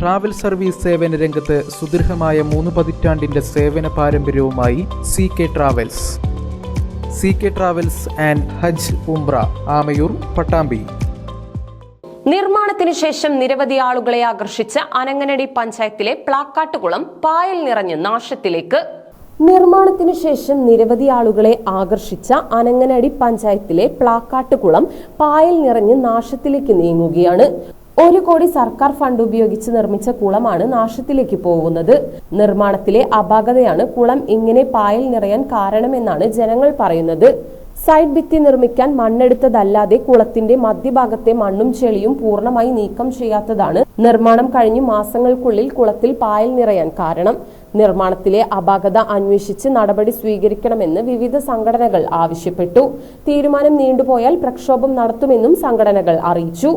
Travel service സേവന രംഗത്ത് സുദീർഘമായ മൂന്ന് പതിറ്റാണ്ടിന്റെ സേവന പാരമ്പര്യവുമായി C K travels C K travels and ഹജ് ഉംബ്ര ആമയൂർ പട്ടാമ്പി. നിർമ്മാണത്തിന് ശേഷം നിരവധി ആളുകളെ ആകർഷിച്ച അനങ്ങനടി പഞ്ചായത്തിലെ പ്ലാക്കാട്ടുകുളം പായൽ നിറഞ്ഞ് നാശത്തിലേക്ക്. നിർമ്മാണത്തിന് ശേഷം നിരവധി ആളുകളെ ആകർഷിച്ച അനങ്ങനടി പഞ്ചായത്തിലെ പ്ലാക്കാട്ടുകുളം പായൽ നിറഞ്ഞ് നാശത്തിലേക്ക് നീങ്ങുകയാണ്. ഒരു കോടി സർക്കാർ ഫണ്ട് ഉപയോഗിച്ച് നിർമ്മിച്ച കുളമാണ് നാശത്തിലേക്ക് പോകുന്നത്. നിർമ്മാണത്തിലെ അപാകതയാണ് കുളം ഇങ്ങനെ പായൽ നിറയാൻ കാരണമെന്നാണ് ജനങ്ങൾ പറയുന്നത്. സൈഡ് ഭിത്തി നിർമ്മിക്കാൻ മണ്ണെടുത്തതല്ലാതെ കുളത്തിന്റെ മധ്യഭാഗത്തെ മണ്ണും ചെളിയും പൂർണമായി നീക്കം ചെയ്യാത്തതാണ് നിർമ്മാണം കഴിഞ്ഞ് മാസങ്ങൾക്കുള്ളിൽ കുളത്തിൽ പായൽ നിറയാൻ കാരണം. നിർമ്മാണത്തിലെ അപാകത അന്വേഷിച്ച് നടപടി സ്വീകരിക്കണമെന്ന് വിവിധ സംഘടനകൾ ആവശ്യപ്പെട്ടു. തീരുമാനം നീണ്ടുപോയാൽ പ്രക്ഷോഭം നടത്തുമെന്നും സംഘടനകൾ അറിയിച്ചു.